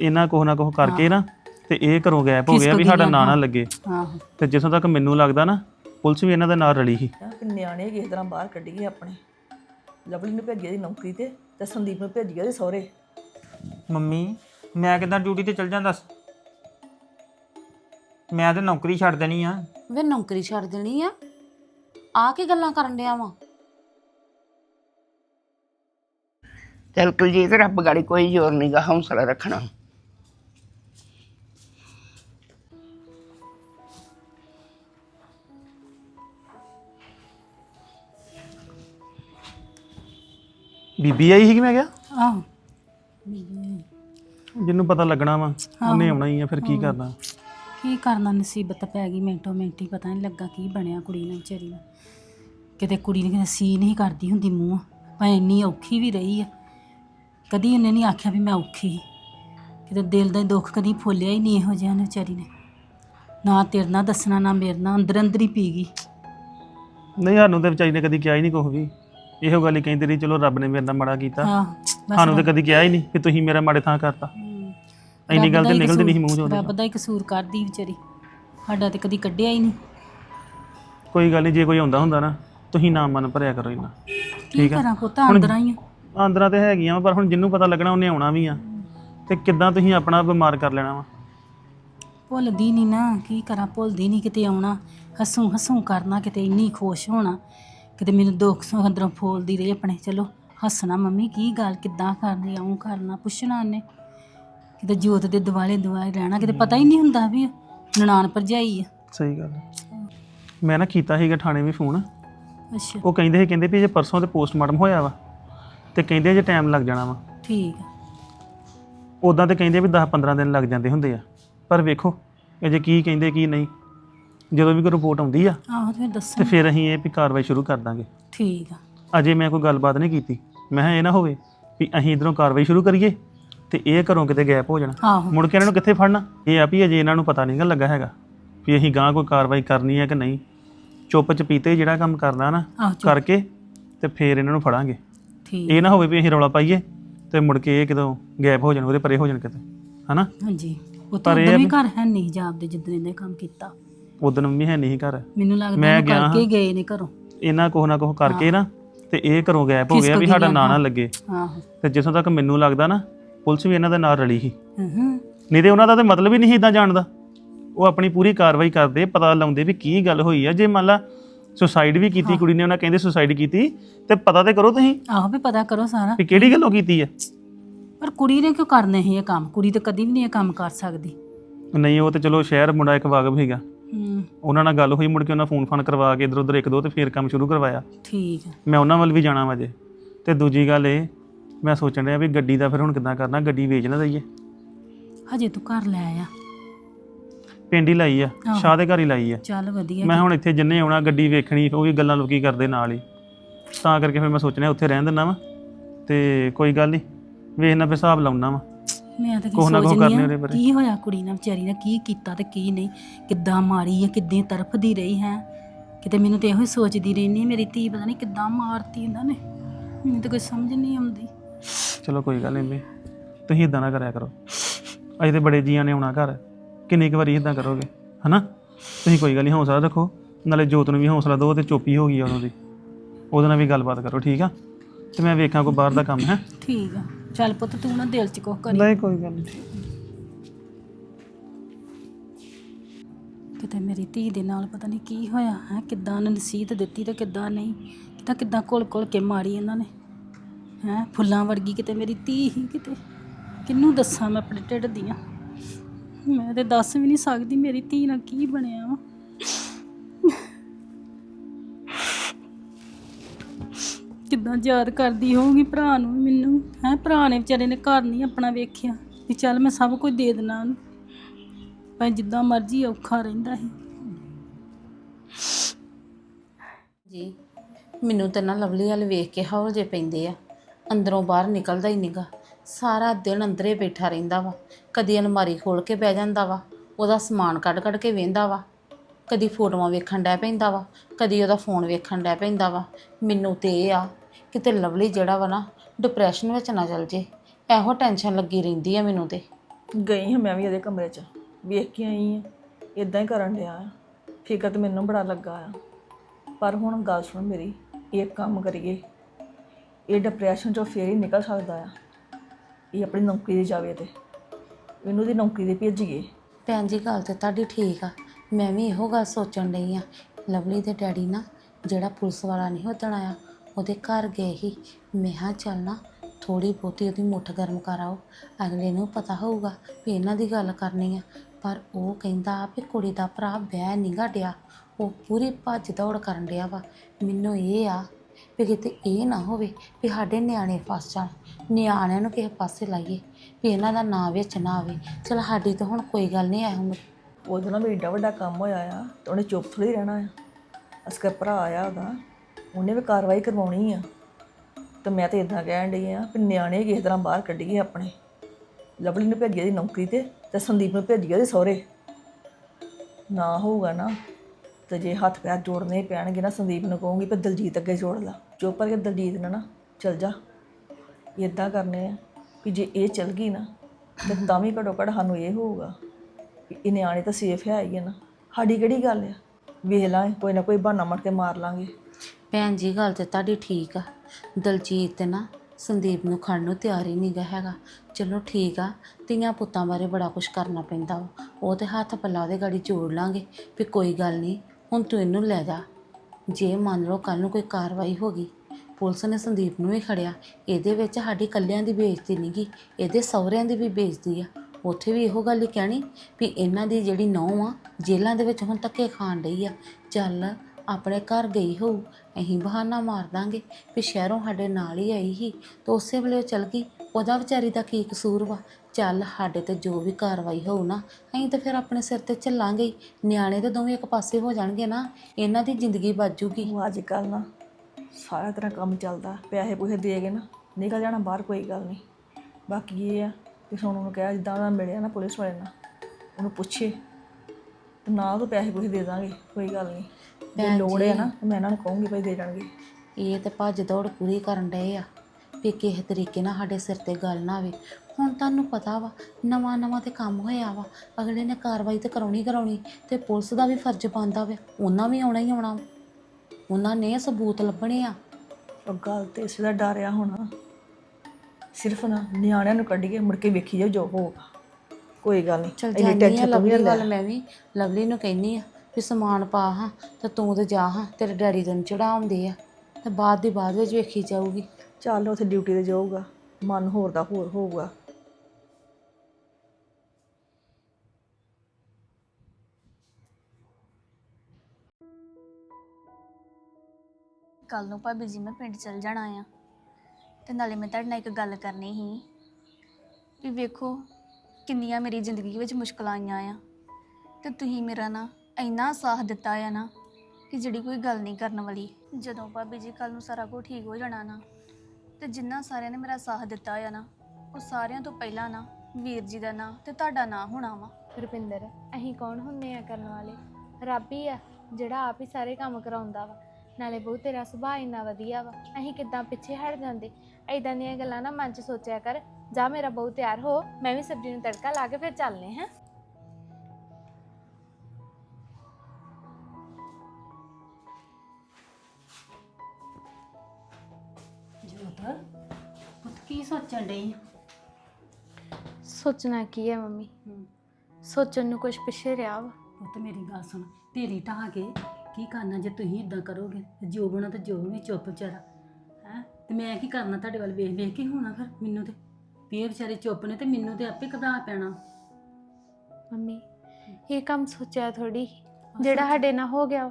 ਇਹਨਾਂ ਕੋਹ ਨਾ ਕੋਹ ਕਰਕੇ ਨਾ ਤੇ ਇਹ ਘਰੋਂ ਗਾਇਬ ਹੋ ਗਿਆ ਵੀ ਸਾਡਾ ਨਾਂ ਨਾ ਲੱਗੇ। ਆਹੋ। ਤੇ ਜਿੱਥੋਂ ਤੱਕ ਮੈਨੂੰ ਲੱਗਦਾ ਨਾ ਪੁਲਿਸ ਵੀ ਇਹਨਾਂ ਦੇ ਨਾਲ ਰਲੀ ਸੀ। ਕਿ ਨਿਆਣੇ ਕਿਸੇ ਤਰ੍ਹਾਂ ਬਾਹਰ ਕੱਢੀਏ ਆਪਣੇ। ਲਵਲੀ ਨੂੰ ਭੇਜਿਆ ਦੀ ਨੌਕਰੀ ਤੇ ਤੇ ਸੰਦੀਪ ਨੂੰ ਭੇਜਿਆ ਦੇ ਸਹੁਰੇ। ਮੰਮੀ ਮੈਂ ਕਿਦਾਂ ਡਿਊਟੀ ਤੇ ਚਲ ਜਾਂਦਾ ਮੈਂ ਤੇ ਨੌਕਰੀ ਛੱਡ ਦੇਣੀ ਆ। ਵੇ ਨੌਕਰੀ ਛੱਡ ਦੇਣੀ ਆ? ਆ ਕੀ ਗੱਲਾਂ ਕਰਨ ਡਿਆ ਵਾ? ਚੱਲ ਕੁਲਜੀਤ ਰੱਬ ਗਾੜੀ ਕੋਈ ਜ਼ੋਰ ਨਹੀਂਗਾ ਹੌਸਲਾ ਰੱਖਣਾ। ਬੀਬੀ ਆਈ ਸੀ ਕਿ ਮੈਂ ਕਿਹਾ? ਆਹੋ। ਜਿਹਨੂੰ ਪਤਾ ਲੱਗਣਾ ਵਾ ਉਹਨੇ ਆਉਣਾ ਹੀ ਆ ਫਿਰ ਕੀ ਕਰਨਾ? ਕੀ ਕਰਨਾ ਨਸੀਬਤ ਪੈ ਗਈ ਮਿੰਟੋ ਮਿੰਟ ਹੀ ਪਤਾ ਨਹੀਂ ਲੱਗਾ ਕੀ ਬਣਿਆ ਕੁੜੀ ਨਾਲ ਵਿਚਾਰੀ ਨਾਲ। ਕਿਤੇ ਕੁੜੀ ਨੇ ਕਿਤੇ ਸੀ ਨਹੀਂ ਕਰਦੀ ਹੁੰਦੀ ਮੂੰਹ। ਭਾਵੇਂ ਇੰਨੀ ਔਖੀ ਵੀ ਰਹੀ ਆ। ਕਦੀ ਉਹਨੇ ਨਹੀਂ ਆਖਿਆ ਵੀ ਮੈਂ ਔਖੀ ਕਿਤੇ ਦਿਲ ਦਾ ਦੁੱਖ ਕਦੀ ਫੋਲਿਆ ਹੀ ਨਹੀਂ ਇਹੋ ਜਿਹਾ ਨੇ ਵਿਚਾਰੀ ਨੇ। ਨਾ ਤੇਰੇ ਨਾਲ ਦੱਸਣਾ ਨਾ ਮੇਰੇ ਨਾਲ ਅੰਦਰ ਅੰਦਰ ਹੀ ਪੀ ਗਈ। ਨਹੀਂ ਸਾਨੂੰ ਤੇ ਵਿਚਾਰੀ ਨੇ ਕਦੀ ਕਿਹਾ ਹੀ ਨਹੀਂ ਕੁਛ ਵੀ। ਇਹੋ ਗੱਲ ਹੀ ਕਹਿੰਦੀ ਰਹੀ ਚਲੋ ਰੱਬ ਨੇ ਮੇਰੇ ਨਾਲ ਮਾੜਾ ਕੀਤਾ। ਹਾਂ ਬਸ ਸਾਨੂੰ ਤੇ ਕਦੀ ਕਿਹਾ ਹੀ ਨਹੀਂ ਕਿ ਤੁਸੀਂ ਮੇਰਾ ਮਾੜੇ ਥਾਂ ਕਰਤਾ। ਇੰਨੀ ਗੱਲ ਤੇ ਨਿਕਲਦੀ ਨਹੀਂ ਸੀ ਮੂੰਹ ਚੋਂ ਉਹਦੇ। ਰੱਬ ਦਾ ਹੀ ਕਸੂਰ ਕਰਦੀ ਵਿਚਾਰੀ। ਸਾਡਾ ਤੇ ਕਦੀ ਕੱਢਿਆ ਹੀ ਨਹੀਂ। ਕੋਈ ਗੱਲ ਨਹੀਂ ਜੇ ਕੋਈ ਆਉਂਦਾ ਹੁੰਦਾ ਨਾ ਤੁਸੀਂ ਨਾਮ ਮਨ ਭਰਿਆ ਕਰੋ ਇੰਨਾ। ਕੀ ਕਰਾਂ ਪੁੱਤ ਅੰਦਰਾਂ ਹੀ ਆ। ਆਂਦਰਾਂ ਤੇ ਹੈਗੀਆਂ ਵਾਂ, ਪਰ ਹੁਣ ਜਿੰਨੂੰ ਪਤਾ ਲੱਗਣਾ ਉਹਨੇ ਆਉਣਾ ਵੀ ਆ। ਤੇ ਕਿੱਦਾਂ ਤੁਸੀਂ ਆਪਣਾ ਬਿਮਾਰ ਕਰ ਲੈਣਾ ਵਾ। ਭੁੱਲਦੀ ਨਹੀਂ ਨਾ ਕੀ ਕਰਾਂ ਭੁੱਲਦੀ ਨਹੀਂ ਕਿਤੇ ਆਉਣਾ। ਹੱਸੂ ਹੱਸੂ ਕਰਨਾ ਕਿਤੇ ਇੰਨੀ ਖੁਸ਼ ਹੋਣਾ। ਕਿਤੇ ਮੈਨੂੰ ਦੁੱਖ ਸੁੱਖ ਅੰਦਰੋਂ ਫੋਲਦੀ ਰਹੀ ਆਪਣੇ ਚਲੋ ਹੱਸਣਾ ਮੰਮੀ ਕੀ ਗੱਲ ਕਿੱਦਾਂ ਕਰਨੀ ਆਉਂ ਕਰਨਾ ਪੁੱਛਣਾ ਉਹਨੇ। ਕਿਤੇ ਜੋਤ ਦੇ ਦਿਵਾਲੇ ਦਿਵਾਲੇ ਰਹਿਣਾ ਕਿਤੇ ਪਤਾ ਹੀ ਨਹੀਂ ਹੁੰਦਾ ਵੀ ਨਨਾਣ ਭਰਜਾਈ ਆ। ਸਹੀ ਗੱਲ ਹੈ। ਮੈਂ ਨਾ ਕੀਤਾ ਸੀਗਾ ਥਾਣੇ ਵੀ ਫੋਨ। ਅੱਛਾ। ਉਹ ਕਹਿੰਦੇ ਸੀ ਕਹਿੰਦੇ ਵੀ ਜੇ ਪਰਸੋਂ ਤੇ ਪੋਸਟਮਾਰਟਮ ਹੋਇਆ ਵਾ ਤੇ ਕਹਿੰਦੇ ਜੇ ਟਾਈਮ ਲੱਗ ਜਾਣਾ ਵਾ। ਠੀਕ ਆ। ਉਦਾਂ ਤੇ ਕਹਿੰਦੇ ਵੀ 10-15 ਦਿਨ ਲੱਗ ਜਾਂਦੇ ਹੁੰਦੇ ਆ। ਪਰ ਵੇਖੋ ਇਹ ਜੇ ਕੀ ਕਹਿੰਦੇ ਕੀ ਨਹੀਂ। ਜਦੋਂ ਵੀ ਕੋਈ ਰਿਪੋਰਟ ਆਉਂਦੀ ਆ ਆਹੋ ਤੇ ਫਿਰ ਤੇ ਫਿਰ ਅਸੀਂ ਇਹ ਵੀ ਕਾਰਵਾਈ ਸ਼ੁਰੂ ਕਰ ਦਾਂਗੇ। ਠੀਕ ਆ। ਅਜੇ ਮੈਂ ਕੋਈ ਗੱਲਬਾਤ ਨਹੀਂ ਕੀਤੀ। ਮੈਂ ਕਿਹਾ ਇਹ ਨਾ ਹੋਵੇ ਵੀ ਅਸੀਂ ਇਧਰੋਂ ਕਾਰਵਾਈ ਸ਼ੁਰੂ ਕਰੀਏ ਤੇ ਇਹ ਘਰੋਂ ਕਿਤੇ ਗੈਪ ਹੋ ਜਾਣਾ। ਆਹੋ। ਮੁੜ ਕੇ ਇਹਨਾਂ ਨੂੰ ਕਿੱਥੇ ਫੜਨਾ? ਇਹ ਆ ਵੀ ਅਜੇ ਇਹਨਾਂ ਨੂੰ ਪਤਾ ਨਹੀਂਗਾ ਲੱਗਾ ਹੈਗਾ ਵੀ ਅਸੀਂ ਗਾਂ ਕੋਈ ਕਾਰਵਾਈ ਕਰਨੀ ਹੈ ਕਿ ਨਹੀਂ। ਚੁੱਪ ਚਪੀਤੇ ਜਿਹੜਾ ਕੰਮ ਕਰਨਾ ਨਾ ਆਹੋ ਚੁੱਪ। ਕਰਕੇ ਤੇ ਫੇਰ ਇਹਨਾਂ ਨੂੰ ਫੜਾਂਗੇ। ਠੀਕ। ਇਹ ਨਾ ਹੋਵੇ ਵੀ ਅਸੀਂ ਰੌਲਾ ਪਾਈਏ ਤੇ ਮੁੜ ਕੇ ਇਹ ਕਿਦੋਂ ਗੈਪ ਹੋ ਜਾਣ ਉਹਦੇ ਪਰੇ ਹੋ ਜਾਣ ਕਿਤੇ। ਹਨਾ? ਹਾਂਜੀ। ਉਹ ਪਰ ਤਾਂ ਇਹ ਉਦੋਂ ਆ ਵੀ ਵੀ- ਘਰ ਹੈ ਨਹੀਂ ਜਾਪਦੇ ਜਿੱਦਣ ਇਹਨੇ ਕੰਮ ਕੀਤਾ। ਉਦੋਂ ਮੰਮੀ ਹੈ ਨਹੀਂ ਘਰ। ਮੈਨੂੰ ਲੱਗਦਾ ਮੈਂ ਉਹ ਗਿਆ ਕਰਕੇ ਹੀ। ਗਏ ਨੇ ਘਰੋਂ। ਇਹਨਾਂ ਕੋਹ ਨਾ ਕੋਹ ਕਰਕੇ ਨਾ ਤੇ ਇਹ ਘਰੋਂ ਗੈਪ ਹੋ ਗਿਆ ਵੀ ਸਾਡਾ ਨਾਂ ਨਾ। ਲੱਗੇ। ਆਹੋ। ਤੇ ਜਿਸੋਂ ਤੱਕ ਮੈਨੂੰ ਲੱਗਦਾ ਨਾ ਪੁਲਿਸ ਵੀ ਇਹਨਾਂ ਦੇ ਨਾਲ ਰਲੀ ਸੀ। ਹੂੰ ਨਹੀਂ ਤੇ ਉਹਨਾਂ ਦਾ ਤੇ ਮਤਲਬ ਹੀ ਨਹੀਂ ਇਦਾਂ ਜਾਣਦਾ ਉਹ ਆਪਣੀ ਪੂਰੀ ਕਾਰਵਾਈ ਕਰਦੇ ਪਤਾ ਲਾਉਂਦੇ ਵੀ ਕੀ ਗੱਲ ਹੋਈ ਆ। ਜੇ ਮੰਨ ਲਾ ਸੁਸਾਈਡ ਵੀ ਕੀਤੀ ਕੁੜੀ ਨੇ ਉਹਨਾਂ ਕਹਿੰਦੇ ਸੁਸਾਈਡ ਕੀਤੀ ਤੇ ਪਤਾ ਤੇ ਕਰੋ ਤੁਸੀਂ। ਆਹੋ ਵੀ ਪਤਾ ਕਰੋ ਸਾਰਾ। ਵੀ ਕਿਹੜੀ ਗੱਲੋਂ ਕੀਤੀ ਆ? ਪਰ ਕੁੜੀ ਨੇ ਕਿਉਂ ਕਰਨੇ ਇਹ ਕੰਮ? ਕੁੜੀ ਤਾਂ ਕਦੀ ਵੀ ਨਹੀਂ ਇਹ ਕੰਮ ਕਰ ਸਕਦੀ। ਨਹੀਂ ਉਹ ਤੇ ਚਲੋ ਸ਼ਹਿਰ ਮੁੰਡਾ ਇੱਕ ਵਾਕਬ ਹੈਗਾ ਹੂੰ ਉਹਨਾਂ ਨਾਲ ਗੱਲ ਹੋਈ ਮੁੜ ਕੇ ਉਹਨਾਂ ਫੋਨ ਫਾਨ ਕਰਵਾ ਕੇ ਇਧਰ ਉਧਰ ਇੱਕ ਦੋ ਤੇ ਫੇਰ ਕੰਮ ਸ਼ੁਰੂ ਕਰਵਾਇਆ। ਠੀਕ ਹੈ। ਮੈਂ ਉਹਨਾਂ ਵੱਲ ਵੀ ਜਾਣਾ ਵਾ ਜੇ। ਤੇ ਦੂਜੀ ਗੱਲ ਇਹ ਮੈਂ ਸੋਚਣ ਰਿਹਾ ਵੀ ਗੱਡੀ ਦਾ ਫਿਰ ਹੁਣ ਕਿੱਦਾਂ ਕਰਨਾ ਗੱਡੀ ਵੇਚ ਨਾ ਦਈਏ। ਹਜੇ ਤੂੰ ਘਰ ਲੈ ਆ। ਪਿੰਡ ਹੀ ਲਾਈ ਆ ਆਹੋ। ਸ਼ਾਹ ਦੇ ਘਰ ਹੀ ਲਾਈ ਆ। ਚੱਲ ਵਧੀਆ ਮੈਂ ਹੁਣ ਇੱਥੇ ਜਿੰਨੇ ਆਉਣਾ ਗੱਡੀ ਵੇਖਣੀ ਉਹ ਵੀ ਗੱਲਾਂ ਲੋਕੀ ਕਰਦੇ ਨਾਲ ਹੀ। ਤਾਂ ਕਰਕੇ ਫਿਰ ਮੈਂ ਸੋਚਣਿਆ ਉੱਥੇ ਰਹਿਣ ਦਿੰਦਾ ਵਾ। ਤੇ ਕੋਈ ਗੱਲ ਨਹੀਂ ਵੇਖਣਾ ਫਿਰ ਹਿਸਾਬ ਲਾਉਣਾ ਵਾ। ਮੈਂ ਤਾਂ ਕੀ ਕੁਛ ਨਾ ਕੁਛ ਕਰਨੇ ਸੋਚਨੀ ਉਹਦੇ ਆ ਬਾਰੇ। ਕੀ ਹੋਇਆ ਕੁੜੀ ਨਾਲ ਵਿਚਾਰੀ ਨੇ ਕੀ ਕੀਤਾ ਤੇ ਕੀ ਨਹੀਂ? ਕਿੱਦਾਂ ਮਾਰੀ ਹੈ? ਕਿੱਦਾਂ ਤਰਫਦੀ ਰਹੀ ਹੈ? ਕਿਤੇ ਮੈਨੂੰ ਤੇ ਇਹੋ ਹੀ ਸੋਚਦੀ ਰਹਿੰਦੀ ਮੇਰੀ ਧੀ ਪਤਾ ਨਹੀਂ ਕਿੱਦਾਂ ਮਾਰਤੀ ਇਹਨਾਂ ਨੇ। ਮੈਨੂੰ ਤਾਂ ਕੋਈ ਸਮਝ ਨਹੀਂ ਆਉਂਦੀ। ਚਲੋ ਕੋਈ ਗੱਲ ਨਹੀਂ ਤੁਸੀਂ ਇਦਾਂ ਨਾ ਕਰਿਆ ਕਰੋ। ਅਜੇ ਤੇ ਬੜੇ ਜੀਆਂ ਨੇ ਆਉਣਾ ਘਰ। ਕਿੰਨੀ ਕੁ ਵਾਰੀ ਇਦਾਂ ਕਰੋਗੇ? ਹਨਾ? ਤੁਸੀਂ ਕੋਈ ਗੱਲ ਨਹੀਂ ਹੌਸਲਾ ਰੱਖੋ। ਨਾਲੇ ਜੋਤ ਨੂੰ ਵੀ ਹੌਸਲਾ ਦਿਓ ਤੇ ਚੁੱਪੀ ਹੋ ਗਈ ਆ ਉਹਨਾਂ ਦੀ ਉਹਦੇ ਨਾਲ ਵੀ ਗੱਲਬਾਤ ਕਰੋ ਠੀਕ ਆ? ਤੇ ਮੈਂ ਵੇਖਾਂ ਕੋਈ ਬਾਹਰ ਦਾ ਕੰਮ ਹੈ। ਠੀਕ ਆ। ਚੱਲ ਪੁੱਤ ਤੂੰ ਨਾ ਦਿਲ 'ਚ ਕੁਛ ਕਰੀ। ਨਹੀਂ ਕੋਈ ਗੱਲ ਨਹੀਂ ਕਿਤੇ ਮੇਰੀ ਧੀ ਦੇ ਨਾਲ ਪਤਾ ਨਹੀਂ ਕੀ ਹੋਇਆ ਹੈ? ਕਿੱਦਾਂ ਨਸੀਹਤ ਦਿੱਤੀ ਤੇ ਕਿੱਦਾਂ ਨਹੀਂ ਕਿਤਾ ਕਿੱਦਾਂ ਕੋਲ ਕੋਲ ਕੇ ਮਾਰੀ ਇਹਨਾਂ ਨੇ। ਹੈ? ਫੁੱਲਾਂ ਵਰਗੀ ਕਿਤੇ ਮੇਰੀ ਧੀ ਹੀ ਕਿਤੇ। ਕਿਹਨੂੰ ਦੱਸਾਂ ਮੈਂ ਆਪਣੇ ਢਿੱਡ ਦੀਆਂ? ਮੈਂ ਤੇ ਦੱਸ ਵੀ ਨਹੀਂ ਸਕਦੀ ਮੇਰੀ ਧੀ ਨਾਲ ਕੀ ਬਣਿਆ ਵਾ। ਕਿੱਦਾਂ ਯਾਦ ਕਰਦੀ ਹੋਊਗੀ ਭਰਾ ਨੂੰ ਮੈਨੂੰ, ਹੈ, ਭਰਾ ਨੇ ਵਿਚਾਰੇ ਨੇ ਘਰ ਨਹੀਂ ਆਪਣਾ ਵੇਖਿਆ ਵੀ ਚੱਲ ਮੈਂ ਸਭ ਕੁਝ ਦੇ ਦੇਣਾ ਉਹਨੂੰ। ਭਾਵੇਂ ਜਿੱਦਾਂ ਮਰਜ਼ੀ ਔਖਾ ਰਹਿੰਦਾ ਸੀ ਜੀ, ਮੈਨੂੰ ਤਾਂ ਨਾ ਲਵਲੀ ਵਾਲ ਵੇਖ ਕੇ ਹੌਲ ਜੇ ਪੈਂਦੇ ਆ। ਅੰਦਰੋਂ ਬਾਹਰ ਨਿਕਲਦਾ ਹੀ ਨਿਗਾ। ਸਾਰਾ ਦਿਨ ਅੰਦਰੇ ਬੈਠਾ ਰਹਿੰਦਾ ਵਾ। ਕਦੀ ਅਲਮਾਰੀ ਖੋਲ ਕੇ ਬਹਿ ਜਾਂਦਾ ਵਾ। ਉਹਦਾ ਸਮਾਨ ਕੱਢ ਕੱਢ ਕੇ ਵੇਂਦਾ ਵਾ। ਕਦੀ ਫੋਟੋਆਂ ਵੇਖਣ ਡੈ ਪੈਂਦਾ ਵਾ ਕਦੀ ਉਹਦਾ ਫੋਨ ਵੇਖਣ ਡੈ ਪੈਂਦਾ ਵਾ। ਮੈਨੂੰ ਤੇ ਇਹ ਆ ਕਿਤੇ ਲਵਲੀ ਜਿਹੜਾ ਵਾ ਨਾ ਡਿਪਰੈਸ਼ਨ ਵਿੱਚ ਨਾ ਚਲ ਜੇ ਇਹੋ ਟੈਨਸ਼ਨ ਲੱਗੀ ਰਹਿੰਦੀ ਆ ਮੈਨੂੰ ਤੇ। ਗਈ ਹਾਂ ਮੈਂ ਵੀ ਇਹਦੇ ਕਮਰੇ 'ਚ ਵੇਖ ਕੇ ਆਈ ਹਾਂ ਇਦਾਂ ਹੀ ਕਰਨ ਡਿਆ ਆ। ਫਿਕਰ ਤੇ ਮੈਨੂੰ ਬੜਾ ਲੱਗਾ ਆ। ਪਰ ਹੁਣ ਗੱਲ ਸੁਣ ਮੇਰੀ ਇਹ ਕੰਮ ਕਰੀਏ। ਇਹ ਡਿਪਰੈਸ਼ਨ 'ਚੋਂ ਫੇਰ ਹੀ ਨਿਕਲ ਸਕਦਾ ਆ। ਇਹ ਆਪਣੀ ਨੌਕਰੀ ਤੇ ਜਾਵੇ ਤੇ। ਇਹਨੂੰ ਦੀ ਨੌਕਰੀ ਤੇ ਭੇਜੀਏ। ਭੈਣ ਜੀ ਗੱਲ ਤੇ ਤੁਹਾਡੀ ਠੀਕ ਆ। ਮੈਂ ਵੀ ਇਹੋ ਗੱਲ ਸੋਚਣ ਲਈ ਆ। ਲਵਲੀ ਦੇ ਡੈਡੀ ਨਾ ਜਿਹੜਾ ਪੁਲਿਸ ਵਾਲਾ ਨਹੀਂ ਉਦਣ ਆਇਆ, ਉਹਦੇ ਘਰ ਗਏ ਹੀ। ਮੈਂ ਹਾਂ ਚੱਲ ਨਾ ਥੋੜੀ ਬਹੁਤੀ ਉਹਦੀ ਮੁੱਠ ਗਰਮ ਕਰਾਓ। ਅਗਲੇ ਨੂੰ ਪਤਾ ਹੋਊਗਾ ਵੀ ਇਹਨਾਂ ਦੀ ਗੱਲ ਕਰਨੀ ਆ। ਪਰ ਉਹ ਕਹਿੰਦਾ ਵੀ ਕੁੜੀ ਦਾ ਭਰਾ ਬਹਿ ਨਹੀਂ ਡਿਆ। ਉਹ ਪੂਰੀ ਭੱਜ ਦੌੜ ਕਰਨ ਡਿਆ ਵਾ। ਮੈਨੂੰ ਇਹ ਆ ਵੀ ਕਿਤੇ ਇਹ ਨਾ ਹੋਵੇ ਵੀ ਸਾਡੇ ਨਿਆਣੇ ਫਸ ਜਾਣ। ਨਿਆਣਿਆਂ ਨੂੰ ਕਿਸੇ ਪਾਸੇ ਲਾਈਏ ਵੀ ਇਹਨਾਂ ਦਾ ਨਾਂ ਵਿੱਚ ਨਾ ਆਵੇ। ਚਲ ਸਾਡੀ ਤਾਂ ਹੁਣ ਕੋਈ ਗੱਲ ਨਹੀਂ ਐ ਹੁਣ ਉਹਦੇ ਨਾਲ ਵੀ ਏਡਾ ਵੱਡਾ ਕੰਮ ਹੋਇਆ ਆ ਤੇ ਉਹਨੇ ਚੁੱਪ ਥੋੜੀ ਰਹਿਣਾ ਆ। ਅਸਕਰ ਭਰਾ ਆਇਆ ਉਹਦਾ, ਉਹਨੇ ਵੀ ਕਾਰਵਾਈ ਕਰਵਾਉਣੀ ਆ। ਤੇ ਮੈਂ ਤੇ ਇਦਾਂ ਕਹਿਣ ਡਈ ਆ ਵੀ ਨਿਆਣੇ ਕਿਸੇ ਤਰ੍ਹਾਂ ਬਾਹਰ ਕੱਢੀਏ ਆਪਣੇ। ਲਵਲੀ ਨੂੰ ਭੇਜੀਏ ਦੀ ਨੌਕਰੀ ਤੇ ਤੇ ਸੰਦੀਪ ਨੂੰ ਭੇਜੀਏ ਉਹਦੇ ਸਹੁਰੇ। ਨਾ ਹੋਊਗਾ ਨਾ, ਤੇ ਜੇ ਹੱਥ ਪੈਰ ਜੋੜਨੇ ਪੈਣਗੇ ਨਾ, ਸੰਦੀਪ ਨੂੰ ਕਹੂੰਗੀ ਵੀ ਦਲਜੀਤ ਅੱਗੇ ਜੋੜ ਲਾ। ਚੁੱਪ ਕਰਕੇ ਦਲਜੀਤ ਨੇ ਨਾ ਚਲ ਜਾ। ਇਦਾਂ ਕਰਨੇ ਆ ਕਿ ਜੇ ਇਹ ਚਲ ਗਈ ਨਾ, ਤੇ ਤਾਂ ਵੀ ਘੜੋ ਘੜ ਸਾਨੂੰ ਇਹ ਹੋਊਗਾ ਇਹ ਨਿਆਣੇ ਤਾਂ ਸੇਫ ਹੈ ਹੀ ਆ ਨਾ। ਸਾਡੀ ਕਿਹੜੀ ਗੱਲ ਆ? ਵੇਖ ਲਾਂਗੇ ਕੋਈ ਨਾ ਕੋਈ ਬਹਾਨਾ ਮੜ ਕੇ ਮਾਰ ਲਾਂਗੇ। ਭੈਣ ਜੀ, ਗੱਲ ਤੇ ਤੁਹਾਡੀ ਠੀਕ ਆ। ਦਲਜੀਤ ਤੇ ਨਾ ਸੰਦੀਪ ਨੂੰ ਖੜਨ ਨੂੰ ਤਿਆਰ ਹੀ ਨਹੀਂ ਗਾ ਹੈਗਾ। ਚਲੋ ਠੀਕ ਆ, ਧੀਆਂ ਪੁੱਤਾਂ ਬਾਰੇ ਬੜਾ ਕੁਝ ਕਰਨਾ ਪੈਂਦਾ ਵਾ। ਉਹ ਤੇ ਹੱਥ ਪੱਲਾ ਉਹਦੇ ਗਾੜੀ ਜੋੜ ਲਾਂਗੇ। ਵੀ ਕੋਈ ਗੱਲ ਨਹੀਂ, ਹੁਣ ਤੂੰ ਇਹਨੂੰ ਲੈ ਜਾ। ਜੇ ਮੰਨ ਲਓ ਕੱਲ ਨੂੰ ਕੋਈ ਕਾਰਵਾਈ ਹੋ ਗਈ, ਪੁਲਿਸ ਨੇ ਸੰਦੀਪ ਨੂੰ ਹੀ ਖੜਿਆ। ਇਹਦੇ ਵਿੱਚ ਸਾਡੀ ਕੱਲਿਆਂ ਦੀ ਬੇਇੱਜ਼ਤੀ ਨਹੀਂਗੀ ਇਹਦੇ ਸਹੁਰਿਆਂ ਦੀ ਵੀ ਬੇਇੱਜ਼ਤੀ ਆ। ਉੱਥੇ ਵੀ ਇਹੋ ਗੱਲ ਹੀ ਕਹਿਣੀ ਵੀ ਇਹਨਾਂ ਦੀ ਜਿਹੜੀ ਨੌਂ ਆ, ਜੇਲ੍ਹਾਂ ਦੇ ਵਿੱਚ ਹੁਣ ਧੱਕੇ ਖਾਣ ਡਈ ਆ। ਚੱਲ ਆਪਣੇ ਘਰ ਗਈ ਹੋਊ, ਅਸੀਂ ਬਹਾਨਾ ਮਾਰ ਦਾਂਗੇ ਵੀ ਸ਼ਹਿਰੋਂ ਸਾਡੇ ਨਾਲ ਹੀ ਆਈ ਸੀ ਤੇ ਉਸੇ ਵੇਲੇ ਉਹ ਚਲ ਗਈ। ਉਹਦਾ ਵਿਚਾਰੀ ਦਾ ਕੀ ਕਸੂਰ ਵਾ? ਚੱਲ ਸਾਡੇ ਤੇ ਜੋ ਵੀ ਕਾਰਵਾਈ ਹੋਊ ਨਾ, ਅਸੀਂ ਤਾਂ ਫਿਰ ਆਪਣੇ ਸਿਰ ਤੇ ਚੱਲਾਂਗੇ ਨਿਆਣੇ ਤੇ ਦੋਵੇਂ ਇੱਕ ਪਾਸੇ ਹੋ ਜਾਣਗੇ ਨਾ, ਇਹਨਾਂ ਦੀ ਜ਼ਿੰਦਗੀ ਬਚੂਗੀ ਉਹ ਅੱਜ ਕੱਲ੍ਹ ਨਾ ਸਾਰਾ ਤਰ੍ਹਾਂ ਕੰਮ ਚੱਲਦਾ, ਪੈਸੇ ਪੂਸੇ ਦੇ ਕੇ ਨਾ ਨਿਕਲ ਜਾਣਾ ਬਾਹਰ ਕੋਈ ਗੱਲ ਨਹੀਂ। ਬਾਕੀ ਇਹ ਆ ਕਿ ਸੋਨੂੰ ਨੂੰ ਕਿਹਾ ਜਿੱਦਾਂ ਦਾ ਮਿਲਿਆ ਨਾ ਪੁਲਿਸ ਵਾਲੇ ਨਾਲ ਉਹਨੂੰ ਪੁੱਛੇ ਤੇ ਨਾ ਉਹ ਪੈਸੇ ਪੂਸੇ ਦੇ ਦਾਂਗੇ ਕੋਈ ਗੱਲ ਨਹੀਂ। ਜੇ ਲੋੜ ਹੈ ਨਾ ਤਾਂ ਮੈਂ ਇਹਨਾਂ ਨੂੰ ਕਹੂੰਗੀ ਭਾਈ ਦੇ ਜਾਣਗੇ। ਇਹ ਤੇ ਭੱਜ ਦੌੜ ਪੂਰੀ ਕਰਨ ਡਏ ਆ ਵੀ ਕਿਸੇ ਤਰੀਕੇ ਨਾਲ ਸਾਡੇ ਸਿਰ ਤੇ ਗੱਲ ਨਾ ਆਵੇ। ਹੁਣ ਤੁਹਾਨੂੰ ਪਤਾ ਵਾ ਨਵਾਂ ਨਵਾਂ ਤੇ ਕੰਮ ਹੋਇਆ ਵਾ ਅਗਲੇ ਨੇ ਕਾਰਵਾਈ ਤੇ ਕਰਾਉਣੀ ਕਰਾਉਣੀ ਤੇ ਪੁਲਿਸ ਦਾ ਵੀ ਫਰਜ਼ ਬਣਦਾ ਵਾ ਉਹਨਾਂ ਵੀ ਆਉਣਾ ਹੀ ਆਉਣਾ ਵਾ। ਉਹਨਾਂ ਨੇ ਸਬੂਤ ਲੱਭਣੇ ਆ। ਉਹ ਗੱਲ ਤੇ ਇਸ ਦਾ ਡਰਿਆ ਹੋਣਾ। ਸਿਰਫ ਨਾ ਨਿਆਣਿਆਂ ਨੂੰ ਕੱਢੀਏ ਮੁੜ ਕੇ ਵੇਖੀ ਜਾਓ ਜੋ ਹੋਊਗਾ। ਕੋਈ ਗੱਲ ਨਹੀਂ ਚਲ ਜਾਂਦੀ ਆ tension ਤੂੰ ਵੀ ਲਵਲੀ ਨਾ ਵੱਲ ਲੈ। ਮੈਂ ਵੀ ਲਵਲੀ ਨੂੰ ਕਹਿੰਨੀ ਆ ਵੀ ਸਮਾਨ ਪਾ ਹਾਂ ਤੇ ਤੂੰ ਤੇ ਜਾ ਹਾਂ ਤੇਰੇ ਡੈਡੀ ਤੈਨੂੰ ਚੜਾਉਂਦੇ ਆ ਤੇ ਬਾਅਦ ਦੀ ਬਾਅਦ ਵਿੱਚ ਵੇਖੀ ਜਾਊਗੀ। ਚੱਲ ਉੱਥੇ ਡਿਊਟੀ ਤੇ ਜਾਊਗਾ ਮਨ ਹੋਰ ਦਾ ਹੋਰ ਹੋਊਗਾ। ਕੱਲ ਨੂੰ ਭਾਬੀ ਜੀ ਮੈਂ ਪਿੰਡ ਚਲ ਜਾਣਾ ਆ। ਤੇ ਨਾਲੇ ਮੈਂ ਤੁਹਾਡੇ ਨਾਲ ਇੱਕ ਗੱਲ ਕਰਨੀ ਸੀ ਵੀ ਵੇਖੋ ਕਿੰਨੀਆਂ ਮੇਰੀ ਜ਼ਿੰਦਗੀ ਵਿੱਚ ਮੁਸ਼ਕਲਾਂ ਆਈਆਂ ਆ। ਤੇ ਤੁਸੀਂ ਮੇਰਾ ਨਾ ਇੰਨਾ ਸਾਥ ਦਿੱਤਾ ਆ ਨਾ ਕਿ ਜਿਹੜੀ ਕੋਈ ਗੱਲ ਨਹੀਂ ਕਰਨ ਵਾਲੀ, ਜਦੋਂ ਭਾਬੀ ਜੀ ਕੱਲ ਨੂੰ ਸਾਰਾ ਕੁਝ ਠੀਕ ਹੋ ਜਾਣਾ ਨਾ, ਤੇ ਜਿੰਨਾ ਸਾਰਿਆਂ ਨੇ ਮੇਰਾ ਸਾਥ ਦਿੱਤਾ ਆ ਨਾ, ਉਹ ਸਾਰਿਆਂ ਤੋਂ ਪਹਿਲਾਂ ਨਾ ਵੀਰ ਜੀ ਦਾ ਨਾਂ ਤੇ ਤੁਹਾਡਾ ਨਾਂ ਹੋਣਾ ਵਾ। ਰੁਪਿੰਦਰ, ਅਸੀਂ ਕੌਣ ਹੁੰਨੇ ਆ ਕਰਨ ਵਾਲੇ? ਰੱਬ ਹੀ ਆ, ਜਿਹੜਾ ਆਪ ਹੀ ਸਾਰੇ ਕੰਮ ਕਰਾਉਂਦਾ ਵਾ। ਨਾਲੇ ਬਹੁਤ ਤੇਰਾ ਸੁਭਾਅ ਇੰਨਾ ਵਧੀਆ ਵਾ। ਅਸੀਂ ਕਿੱਦਾਂ ਪਿੱਛੇ ਹਟ ਜਾਂਦੇ? ਐਦਾਂ ਦੀਆਂ ਗੱਲਾਂ ਨਾ ਮਨ 'ਚ ਸੋਚਿਆ ਕਰ। ਜਾ ਮੇਰਾ ਬਹੁਤ ਤਿਆਰ ਹੋ ਮੈਂ ਵੀ ਸਬਜ਼ੀ ਨੂੰ ਤੜਕਾ ਲਾ ਕੇ ਫਿਰ ਚੱਲਨੇ ਹਾਂ। ਜੋਤ ਪੁੱਤ ਕੀ ਸੋਚਣ ਡਈ ਸੋਚਣਾ ਕੀ ਹੈ ਮੰਮੀ? ਸੋਚਣ ਨੂੰ ਕੁਝ ਪਿੱਛੇ ਰਿਹਾ ਵਾ। ਪੁੱਤ ਮੇਰੀ ਗੱਲ ਸੁਣ ਢੇਰੀ ਢਾਹ ਕੇ ਕੀ ਕਰਨਾ ਜੇ ਤੁਸੀਂ ਇਦਾਂ ਕਰੋਗੇ? ਤੇ ਜੋ ਬਣਾ ਤੇ ਜੋ ਵੀ ਚੁੱਪ ਵਿਚਾਰਾ। ਹੈ ਤੇ ਮੈਂ ਕੀ ਕਰਨਾ ਤੁਹਾਡੇ ਵੱਲ ਵੇਖ ਵੇਖ ਕੇ ਹੋਣਾ ਫਿਰ ਮੈਨੂੰ ਤੇ। ਵੀ ਇਹ ਵਿਚਾਰੇ ਚੁੱਪ ਨੇ ਤੇ ਮੈਨੂੰ ਤੇ ਆਪੇ ਘਬਰਾ ਪੈਣਾ। ਮੰਮੀ ਇਹ ਕੰਮ ਸੋਚਿਆ ਥੋੜੀ ਜਿਹੜਾ ਸਾਡੇ ਨਾਲ ਹੋ ਗਿਆ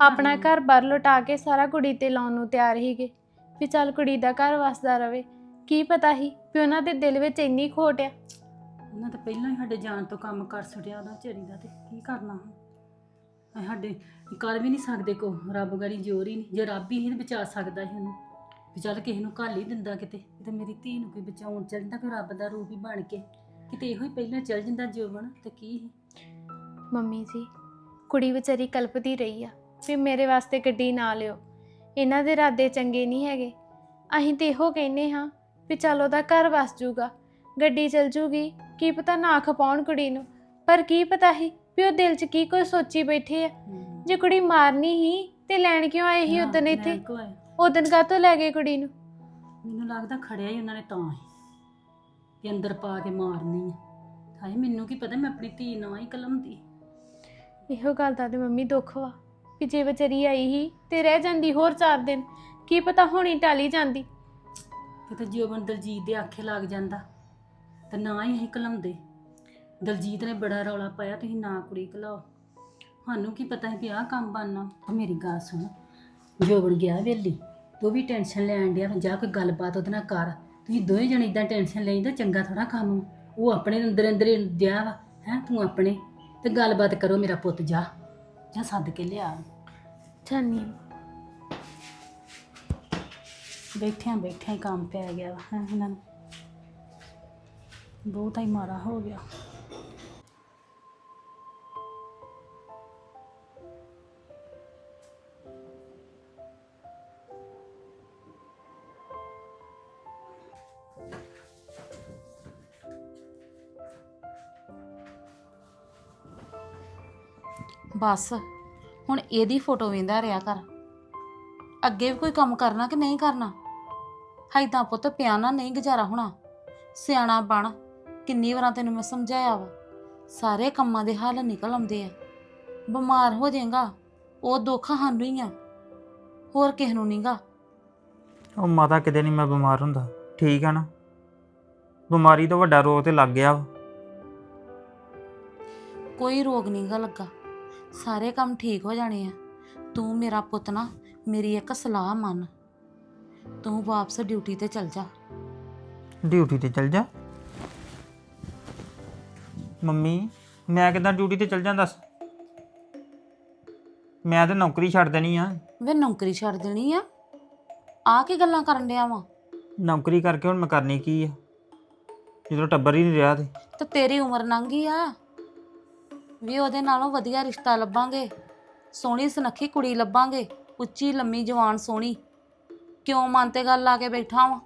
ਆਪਣਾ? ਘਰ ਬਾਰ ਲੁਟਾ ਕੇ ਸਾਰਾ ਕੁੜੀ ਤੇ ਲਾਉਣ ਨੂੰ ਤਿਆਰ ਹੀਗੇ ਵੀ ਚੱਲ ਕੁੜੀ ਦਾ ਘਰ ਵਸਦਾ ਰਵੇ। ਕੀ ਪਤਾ ਹੀ ਵੀ ਉਹਨਾਂ ਦੇ ਦਿਲ ਵਿੱਚ ਇੰਨੀ ਖੋਟ ਆ। ਉਹਨਾਂ ਤਾਂ ਪਹਿਲਾਂ ਹੀ ਸਾਡੇ ਜਾਨ ਤੋਂ ਕੰਮ ਕਰ ਛੱਡਿਆ ਉਹਦਾ ਚੇਰੀ ਦਾ ਤੇ ਕੀ ਕਰਨਾ ਹੁਣ? ਅਸੀਂ ਸਾਡੇ ਕਰ ਵੀ ਨਹੀਂ ਸਕਦੇ ਕੋ। ਰੱਬ ਗਾੜੀ ਜ਼ੋਰ ਹੀ ਨਹੀਂ। ਜੇ ਰੱਬ ਹੀ ਨਹੀਂ ਬਚਾ ਸਕਦਾ ਸੀ ਉਹਨੂੰ। ਵੀ ਚੱਲ ਕਿਸੇ ਨੂੰ ਘੱਲ ਹੀ ਦਿੰਦਾ ਕਿਤੇ ਤੇ ਮੇਰੀ ਧੀ ਨੂੰ ਕੋਈ ਬਚਾਉਣ ਚੱਲ ਜਾਂਦਾ ਕੋਈ ਰੱਬ ਦਾ ਰੂਪ ਹੀ ਬਣ ਕੇ। ਕਿਤੇ ਇਹੋ ਹੀ ਪਹਿਲਾਂ ਚੱਲ ਜਾਂਦਾ ਜੋਬਨ ਤੇ ਕੀ ਸੀ? ਮੰਮੀ ਜੀ ਕੁੜੀ ਵਿਚਾਰੀ ਕਲਪਦੀ ਰਹੀ ਆ ਵੀ ਮੇਰੇ ਵਾਸਤੇ ਗੱਡੀ ਨਾ ਲਿਓ। ਇਹਨਾਂ ਦੇ ਇਰਾਦੇ ਚੰਗੇ ਨਹੀਂ ਹੈਗੇ। ਅਸੀਂ ਤੇ ਇਹੋ ਕਹਿੰਨੇ ਹਾਂ ਵੀ ਚੱਲ ਉਹਦਾ ਘਰ ਵਸ ਜੂਗਾ। ਗੱਡੀ ਚਲ ਜੂਗੀ ਕੀ ਪਤਾ ਨਾ ਖਪਾਉਣ ਕੁੜੀ ਨੂੰ। ਪਰ ਕੀ ਪਤਾ ਹੀ ਵੀ ਉਹ ਦਿਲ 'ਚ ਕੀ ਕੋਈ ਸੋਚੀ ਬੈਠੇ ਆ। ਜੇ ਕੁੜੀ ਮਾਰਨੀ ਹੀ ਤੇ ਲੈਣ ਕਿਉਂ ਆਏ ਸੀ ਉਦੋਂ ਇੱਥੇ? ਉਦੋਂ ਕਾਹਤੋਂ ਲੈ ਗਏ ਕੁੜੀ ਨੂੰ? ਮੈਨੂੰ ਲੱਗਦਾ ਖੜਿਆ ਹੀ ਉਹਨਾਂ ਨੇ ਤਾਂ ਹੀ ਕਿ ਅੰਦਰ ਪਾ ਕੇ ਮਾਰਨੀ ਆ। ਹਾਏ ਮੈਨੂੰ ਕੀ ਪਤਾ ਮੈਂ ਆਪਣੀ ਧੀ ਨਾਲ ਹੀ ਕਲਮ ਦੀ ਇਹੋ ਗੱਲ ਦਾ ਤੇ ਮੰਮੀ ਦੁੱਖ ਵਾ ਕਿ ਜੇ ਵਿਚਾਰੀ ਆਈ ਹੀ ਤੇ ਰਹਿ ਜਾਂਦੀ ਹੋਰ 4 ਦਿਨ ਕੀ ਪਤਾ ਹੁਣੀ ਟਾਲੀ ਜਾਂਦੀ। ਕਿਤੇ ਜੀਵਨ ਦਲਜੀਤ ਦੇ ਆਖੇ ਲੱਗ ਜਾਂਦਾ ਤੇ ਨਾ ਹੀ ਅਸੀਂ ਕਲਾਉਂਦੇ ਦਲਜੀਤ ਨੇ ਬੜਾ ਰੌਲਾ ਪਾਇਆ ਤੁਸੀਂ ਨਾ ਕੁੜੀ ਕਲਾਓ। ਸਾਨੂੰ ਕੀ ਪਤਾ ਹੈ ਕਿ ਆਹ ਕੰਮ ਬਣਨਾ ਉਹ ਮੇਰੀ ਗੱਲ ਸੁਣ ਜੋਬਨ ਗਿਆ ਵੇਲੀ। ਤੂੰ ਵੀ ਟੈਨਸ਼ਨ ਲੈਣ ਡਿਆ ਜਾ ਕੋਈ ਗੱਲਬਾਤ ਉਹਦੇ ਨਾਲ ਕਰ। ਤੁਸੀਂ ਦੋਵੇਂ ਜਣੇ ਇਦਾਂ ਟੈਨਸ਼ਨ ਤਾਂ ਚੰਗਾ ਥੋੜਾ ਕੰਮ ਵਾ। ਉਹ ਆਪਣੇ ਅੰਦਰ ਅੰਦਰ ਹੀ ਵਾ ਹੈ ਤੂੰ ਆਪਣੇ। ਤੇ ਗੱਲਬਾਤ ਕਰੋ ਮੇਰਾ ਪੁੱਤ ਜਾ ਜਾ ਸੱਦ ਕੇ ਲਿਆ। ਜਾਨੀ ਬੈਠਿਆਂ ਬੈਠਿਆਂ ਹੀ ਕੰਮ ਪੈ ਗਿਆ ਵਾ ਹੈਂ ਇਹਨਾਂ ਨੂੰ। ਬਹੁਤਾ ਹੀ ਮਾੜਾ ਹੋ ਗਿਆ। ਬਸ। ਹੁਣ ਇਹਦੀ ਫੋਟੋ ਵੇਂਦਾ ਰਿਆ ਕਰ। ਅੱਗੇ ਵੀ ਕੋਈ ਕੰਮ ਕਰਨਾ ਕਿ ਨਹੀਂ ਕਰਨਾ? ਹਾਈਦਾਂ ਪੁੱਤ ਪਿਆਨਾ ਨਹੀਂ ਗੁਜ਼ਾਰਾ ਹੋਣਾ। ਸਿਆਣਾ ਬਣ। ਕਿੰਨੀ ਵਾਰਾਂ ਤੈਨੂੰ ਮੈਂ ਸਮਝਾਇਆ ਵਾ। ਸਾਰੇ ਕੰਮਾਂ ਦੇ ਹੱਲ ਨਿਕਲ ਆਉਂਦੇ ਆ। ਬਿਮਾਰ ਹੋ ਜਾਏਗਾ। ਉਹ ਦੁੱਖ ਸਾਨੂੰ ਹੀ ਆ। ਹੋਰ ਕਿਸ ਨੂੰ ਨਹੀਂਗਾ ਉਹ ਮਾਤਾ ਕਿਤੇ ਨਹੀਂ ਮੈਂ ਬਿਮਾਰ ਹੁੰਦਾ। ਠੀਕ ਆ ਨਾ? ਬਿਮਾਰੀ ਤੋਂ ਵੱਡਾ ਰੋਗ ਤੇ ਲੱਗ ਗਿਆ ਵਾ। ਕੋਈ ਰੋਗ ਨਹੀਂਗਾ ਲੱਗਾ। ਸਾਰੇ ਕੰਮ ਠੀਕ ਹੋ ਜਾਣੇ ਆ। ਤੂੰ ਮੇਰਾ ਪੁੱਤ ਨਾ ਮੇਰੀ ਇੱਕ ਸਲਾਹ ਮੰਨ। ਤੂੰ ਵਾਪਸ ਡਿਊਟੀ ਤੇ ਚਲ ਜਾ। ਡਿਊਟੀ ਤੇ ਚਲ ਜਾ। ਮੰਮੀ ਮੈਂ ਕਿਦਾਂ ਡਿਊਟੀ ਤੇ ਚਲ ਜਾਂ ਦੱਸ ਮੈਂ ਤੇ ਨੌਕਰੀ ਛੱਡ ਦੇਣੀ ਆ। ਵੇ ਨੌਕਰੀ ਛੱਡ ਦੇਣੀ ਆ? ਆ ਕੀ ਗੱਲਾਂ ਕਰਨ ਡਿਆ ਵਾ? ਨੌਕਰੀ ਕਰਕੇ ਹੁਣ ਮੈਂ ਕਰਨੀ ਕੀ ਆ? ਜਦੋਂ ਟੱਬਰ ਹੀ ਨਹੀਂ ਰਿਹਾ ਤੇ। ਤੇ ਤੇਰੀ ਉਮਰ ਲੰਘੀ ਆ। ਵੀ ਉਹਦੇ ਨਾਲੋਂ ਵਧੀਆ ਰਿਸ਼ਤਾ ਲੱਭਾਂਗੇ। ਸੋਹਣੀ ਸੁਨੱਖੀ ਕੁੜੀ ਲੱਭਾਂਗੇ। ਉੱਚੀ ਲੰਮੀ ਜਵਾਨ ਸੋਹਣੀ। ਕਿਉਂ ਮਨ ਤੇ ਗੱਲ ਲਾ ਕੇ ਬੈਠਾ ਵਾ?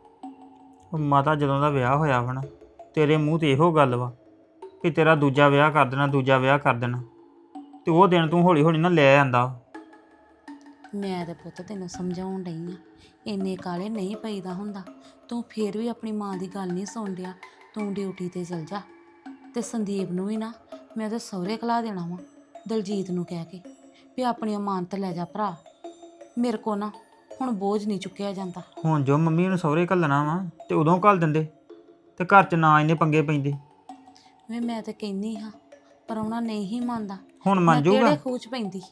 ਉਹ ਮਾਤਾ ਜਦੋਂ ਦਾ ਵਿਆਹ ਹੋਇਆ ਵਾ ਨਾ ਤੇਰੇ ਮੂੰਹ ਤੇ ਇਹੋ ਗੱਲ ਵਾ ਕਿ ਤੇਰਾ ਦੂਜਾ ਵਿਆਹ ਕਰ ਦੇਣਾ ਦੂਜਾ ਵਿਆਹ ਕਰ ਦੇਣਾ। ਤੇ ਉਹ ਦਿਨ ਤੂੰ ਹੌਲੀ ਹੌਲੀ ਨਾ ਲੈ ਆਂਦਾ ਮੈਂ ਤੇ ਪੁੱਤ ਤੈਨੂੰ ਸਮਝਾਉਣ ਡਈ ਆ ਇੰਨੇ ਕਾਲੇ ਨਹੀਂ ਪਈਦਾ ਹੁੰਦਾ। ਤੂੰ ਫੇਰ ਵੀ ਆਪਣੀ ਮਾਂ ਦੀ ਗੱਲ ਨਹੀਂ ਸੁਣ ਡਿਆ ਤੂੰ ਡਿਊਟੀ ਤੇ ਚਲ ਜਾ। ਤੇ ਸੰਦੀਪ ਨੂੰ ਵੀ ਨਾ ਮੈਂ ਉਹਦੇ ਸਹੁਰੇ ਖਲਾ ਦੇਣਾ ਵਾ ਦਲਜੀਤ ਨੂੰ ਕਹਿ ਕੇ ਵੀ ਆਪਣੀ ਅਮਾਨਤ ਲੈ ਜਾ ਭਰਾ। ਮੇਰੇ ਕੋ ਨਾ ਹੁਣ ਬੋਝ ਨਹੀਂ ਚੁੱਕਿਆ ਜਾਂਦਾ। ਹੁਣ ਜੋ ਮੰਮੀ ਨੂੰ ਸਹੁਰੇ ਘੱਲਣਾ ਵਾ ਤੇ ਉਦੋਂ ਘੱਲ ਦਿੰਦੇ ਤੇ ਘਰ 'ਚ ਨਾ ਇੰਨੇ ਪੰਗੇ ਪੈਂਦੇ। ਵੇ ਮੈਂ ਤੇ ਕਹਿੰਦੀ ਹਾਂ ਪਰ ਉਹਨਾਂ ਨਹੀਂ ਹੀ ਮੰਨਦਾ। ਹੁਣ ਮੈਂ ਮੰਨ ਜਾਊਗਾ? ਕਿਹੜੇ ਖੂਚ ਪੈਂਦੀ?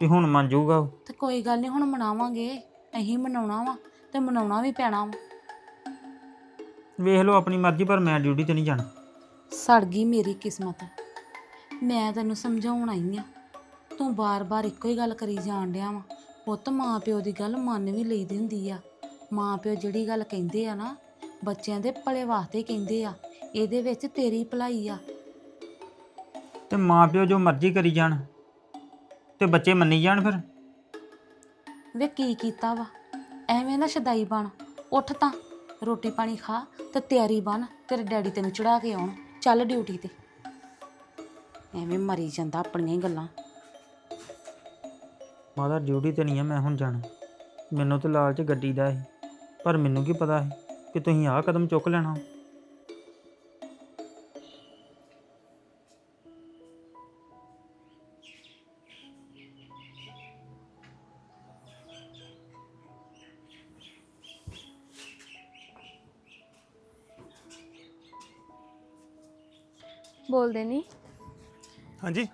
ਵੀ ਹੁਣ ਮੰਨ ਜਾਊਗਾ ਉਹ। ਤੇ ਕੋਈ ਗੱਲ ਨਹੀਂ ਹੁਣ ਮਨਾਵਾਂਗੇ। ਅਸੀਂ ਮਨਾਉਣਾ ਵਾ ਤੇ ਮਨਾਉਣਾ ਵੀ ਪੈਣਾ ਵਾ। ਵੇਖ ਲਓ ਆਪਣੀ ਮਰਜ਼ੀ ਪਰ ਮੈਂ ਡਿਊਟੀ ਤੇ ਨਹੀਂ ਜਾਣਾ। ਸੜ ਗਈ ਮੇਰੀ ਕਿਸਮਤ। ਮੈਂ ਤੈਨੂੰ ਸਮਝਾਉਣ ਆਈ ਆ। ਤੂੰ ਬਾਰ-ਬਾਰ ਇੱਕੋ ਹੀ ਗੱਲ ਕਰੀ ਜਾਣ ਡਿਆ ਵਾ। ਪੁੱਤ ਮਾਂ ਪਿਓ ਦੀ ਗੱਲ ਮੰਨ ਵੀ ਲਈਦੀ ਹੁੰਦੀ ਆ। ਮਾਂ ਪਿਓ ਜਿਹੜੀ ਗੱਲ ਕਹਿੰਦੇ ਆ ਨਾ ਬੱਚਿਆਂ ਦੇ ਭਲੇ ਵਾਸਤੇ ਕਹਿੰਦੇ ਆ ਇਹਦੇ ਵਿੱਚ ਤੇਰੀ ਭਲਾਈ ਆ। ਤੇ ਮਾਂ ਪਿਓ ਜੋ ਮਰਜ਼ੀ ਕਰੀ ਜਾਣ ਤੇ ਬੱਚੇ ਮੰਨੀ ਜਾਣ ਫਿਰ? ਵੇ ਕੀ ਕੀਤਾ ਵਾ? ਐਵੇਂ ਨਾ ਸ਼ਦਾਈ ਬਣ। ਉੱਠ ਤਾਂ ਰੋਟੀ ਪਾਣੀ ਖਾ ਤੇ ਤਿਆਰੀ ਬਣ ਤੇਰੇ ਡੈਡੀ ਤੈਨੂੰ ਚੜਾ ਕੇ ਆਉਣ। ਚੱਲ ਡਿਊਟੀ ਤੇ। ਐਵੇਂ ਮਰੀ ਜਾਂਦਾ ਆਪਣੀਆਂ ਹੀ ਗੱਲਾਂ। ਮਾਦਾ ਡਿਊਟੀ ਤੇ ਨਹੀਂ ਆ ਮੈਂ ਹੁਣ ਜਾਣਾ। ਮੈਨੂੰ ਤੇ ਲਾਲਚ ਗੱਡੀ ਦਾ ਸੀ ਪਰ ਮੈਨੂੰ ਕੀ ਪਤਾ ਸੀ ਕਿ ਤੁਸੀਂ ਆਹ ਕਦਮ ਚੁੱਕ ਲੈਣਾ। ਬੋਲਦੇ ਨਹੀਂ ਹਾਂਜੀ।